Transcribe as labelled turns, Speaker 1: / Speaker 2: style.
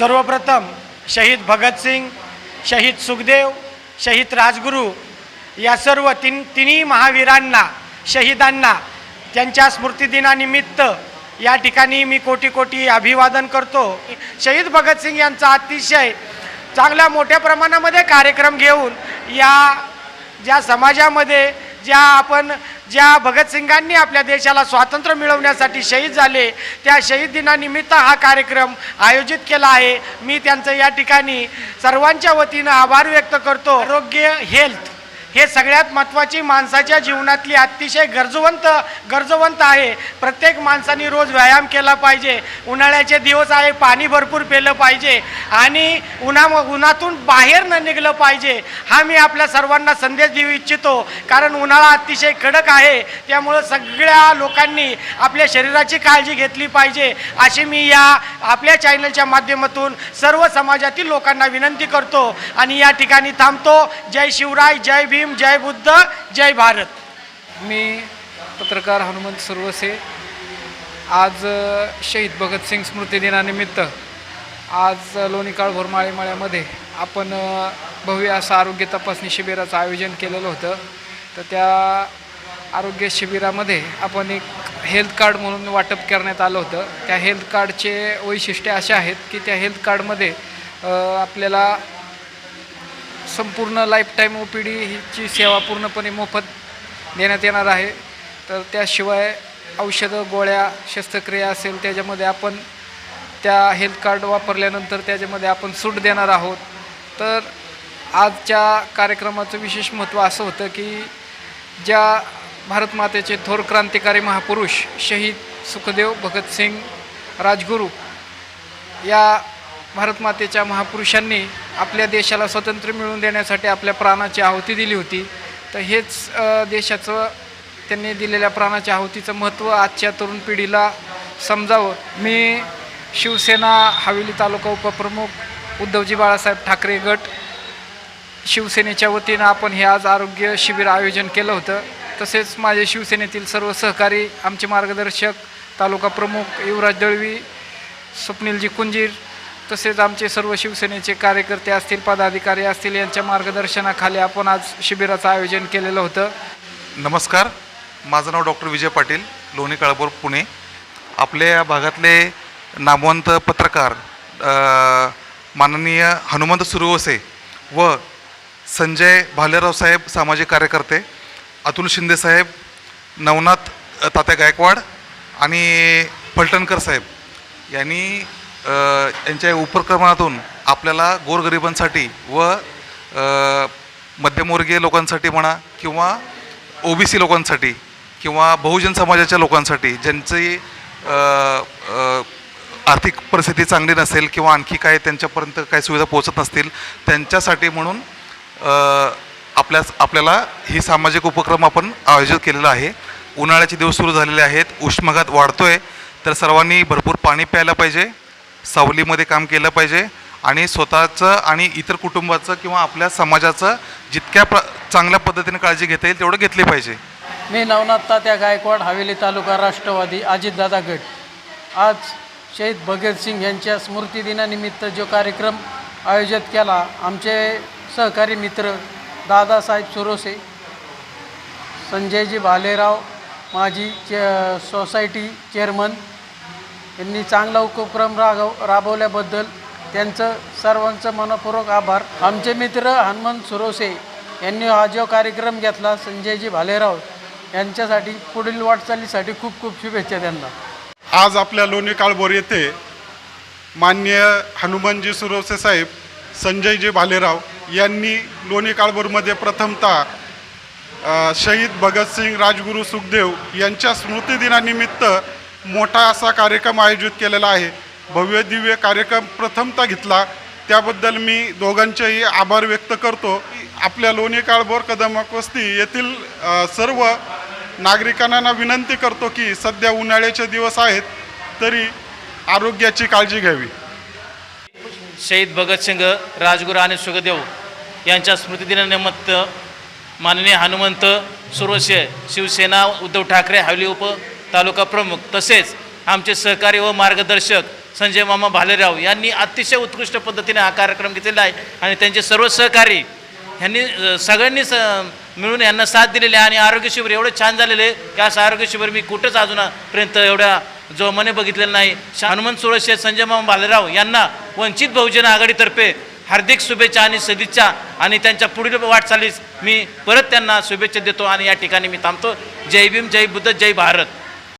Speaker 1: सर्वप्रथम शहीद भगतसिंग शहीद सुखदेव शहीद राजगुरू या सर्व तीन तिन्ही महावीरांना शहीदांना त्यांच्या स्मृतिदिनानिमित्त या ठिकाणी मी कोटी कोटी अभिवादन करतो. शहीद भगतसिंग यांचा अतिशय चांगल्या मोठ्या प्रमाणामध्ये कार्यक्रम घेऊन या ज्या समाजामध्ये ज्या आपण ज्या भगतसिंगांनी आपल्या देशाला स्वातंत्र्य मिळवण्यासाठी शहीद झाले त्या शहीद दिनानिमित्त हा कार्यक्रम आयोजित केला आहे. मी त्यांचं या ठिकाणी सर्वांच्या वतीनं आभार व्यक्त करतो. आरोग्य हेल्थ हे सगळ्यात महत्त्वाची माणसाच्या जीवनातली अतिशय गरजवंत गरजवंत आहे. प्रत्येक माणसाने रोज व्यायाम केला पाहिजे. उन्हाळ्याचे दिवस आहे पाणी भरपूर पेलं पाहिजे. आणि उन्हा उन्हातून बाहेर न निघलं पाहिजे. हा मी आपल्या सर्वांना संदेश देऊ इच्छितो. कारण उन्हाळा अतिशय कडक आहे. त्यामुळं सगळ्या लोकांनी आपल्या शरीराची काळजी घेतली पाहिजे. अशी मी या आपल्या चॅनलच्या माध्यमातून सर्व समाजातील लोकांना विनंती करतो. आणि या ठिकाणी थांबतो. जय शिवराय जय भी भीम जय बुद्ध जय भारत.
Speaker 2: मी पत्रकार हनुमंत सुरवसे. आज शहीद भगतसिंग स्मृतिदिनानिमित्त आज अ, लोणी काळभोर माळीमाळ्यामध्ये आपण भव्य असं आरोग्य तपासणी शिबिराचं आयोजन केलेलं होतं. तर त्या आरोग्य शिबिरामध्ये आपण एक हेल्थ कार्ड म्हणून वाटप करण्यात आलं होतं. त्या हेल्थ कार्डचे वैशिष्ट्य असे आहेत की त्या हेल्थ कार्डमध्ये आपल्याला संपूर्ण लाईफटाईम ओ पी डीची सेवा पूर्णपणे मोफत देण्यात येणार आहे. तर त्याशिवाय औषधं गोळ्या शस्त्रक्रिया असेल त्याच्यामध्ये आपण त्या हेल्थ कार्ड वापरल्यानंतर त्याच्यामध्ये आपण सूट देणार आहोत. तर आजच्या कार्यक्रमाचं विशेष महत्त्व असं होतं की ज्या भारतमातेचे थोर क्रांतिकारी महापुरुष शहीद सुखदेव भगतसिंग राजगुरू या भारतमातेच्या महापुरुषांनी आपल्या देशाला स्वातंत्र्य मिळवून देण्यासाठी आपल्या प्राणाची आहुती दिली होती. तर हेच देशाचं त्यांनी दिलेल्या प्राणाच्या आहुतीचं महत्त्व आजच्या तरुण पिढीला समजावं. मी शिवसेना हवेली तालुका उपप्रमुख उद्धवजी बाळासाहेब ठाकरे गट शिवसेनेच्या वतीनं आपण हे आज आरोग्य शिबिर आयोजन केलं होतं. तसेच माझे शिवसेनेतील सर्व सहकारी आमचे मार्गदर्शक तालुका प्रमुख युवराज दळवी स्वप्नीलजी कुंजीर तसेच आमचे सर्व शिवसेनेचे कार्यकर्ते असतील पदाधिकारी असतील यांच्या मार्गदर्शनाखाली आपण आज शिबिराचं आयोजन केलेलं होतं.
Speaker 3: नमस्कार माझं नाव डॉक्टर विजय पाटील लोणी काळापूर पुणे. आपल्या या भागातले नामवंत पत्रकार माननीय हनुमंत सुरवसे व संजय भालेराव साहेब सामाजिक कार्यकर्ते अतुल शिंदे साहेब नवनाथ तात्या गायकवाड आणि फलटणकर साहेब यांनी यांच्या उपक्रमातून आपल्याला गोरगरिबांसाठी व मध्यमवर्गीय लोकांसाठी म्हणा किंवा ओ बी सी लोकांसाठी किंवा बहुजन समाजाच्या लोकांसाठी ज्यांची आर्थिक परिस्थिती चांगली नसेल किंवा आणखी काय त्यांच्यापर्यंत काही सुविधा पोहोचत नसतील त्यांच्यासाठी म्हणून आपल्या आपल्याला ही सामाजिक उपक्रम आपण आयोजित केलेला आहे. उन्हाळ्याचे दिवस सुरू झालेले आहेत उष्माघात वाढतो आहे तर सर्वांनी भरपूर पाणी प्यायला पाहिजे. सावलीमध्ये काम केलं पाहिजे आणि स्वतःचं आणि इतर कुटुंबाचं किंवा आपल्या समाजाचं जितक्या प्र चांगल्या पद्धतीने काळजी घेता येईल तेवढं घेतली पाहिजे.
Speaker 4: मी नवनाथ तात्या गायकवाड हवेली तालुका राष्ट्रवादी अजितदादा गट. आज शहीद भगतसिंग यांच्या स्मृतिदिनानिमित्त जो कार्यक्रम आयोजित केला आमचे सहकारी मित्र दादासाहेब सुरोसे संजयजी भालेराव माजी चे सोसायटी चेअरमन यांनी चांगला उपक्रम रागव राबवल्याबद्दल त्यांचं सर्वांचं मनपूर्वक आभार. आमचे मित्र हनुमंत सुरोसे यांनी हा जो कार्यक्रम घेतला संजयजी भालेराव यांच्यासाठी पुढील वाटचालीसाठी खूप खूप शुभेच्छा त्यांना.
Speaker 5: आज आपल्या लोणी काळभोर येथे माननीय हनुमानजी सुरवसे साहेब संजयजी भालेराव यांनी लोणी काळभोरमध्ये प्रथमतः शहीद भगतसिंग राजगुरू सुखदेव यांच्या स्मृतिदिनानिमित्त मोठा असा कार्यक्रम आयोजित केलेला आहे. भव्य दिव्य कार्यक्रम प्रथमता घेतला. त्याबद्दल मी दोघांचेही आभार व्यक्त करतो. आपल्या लोणी काळभोर कदमक वस्ती येथील सर्व नागरिकांना विनंती करतो की सध्या उन्हाळ्याचे दिवस आहेत तरी आरोग्याची काळजी घ्यावी.
Speaker 6: शहीद भगतसिंग राजगुरू आणि सुखदेव यांच्या स्मृतिदिनानिमित्त माननीय हनुमंत सुरवसे शिवसेना उद्धव ठाकरे हवेली उप तालुका प्रमुख तसेच आमचे सहकारी व मार्गदर्शक संजय मामा भालेराव यांनी अतिशय उत्कृष्ट पद्धतीने हा कार्यक्रम घेतलेला आहे आणि त्यांचे सर्व सहकारी ह्यांनी सगळ्यांनी स मिळून यांना साथ दिलेली आहे आणि आरोग्य शिबिर एवढं छान झालेले आहे की असं आरोग्य शिबिर मी कुठंच अजूनपर्यंत एवढ्या जो मने बघितलेलं नाही. हनुमंत सोळशे संजय मामा भालेराव यांना वंचित बहुजन आघाडीतर्फे हार्दिक शुभेच्छा आणि सदिच्छा आणि त्यांच्या पुढील वाटचालीस मी परत त्यांना शुभेच्छा देतो आणि या ठिकाणी मी थांबतो. जय भीम जय बुद्ध जय भारत.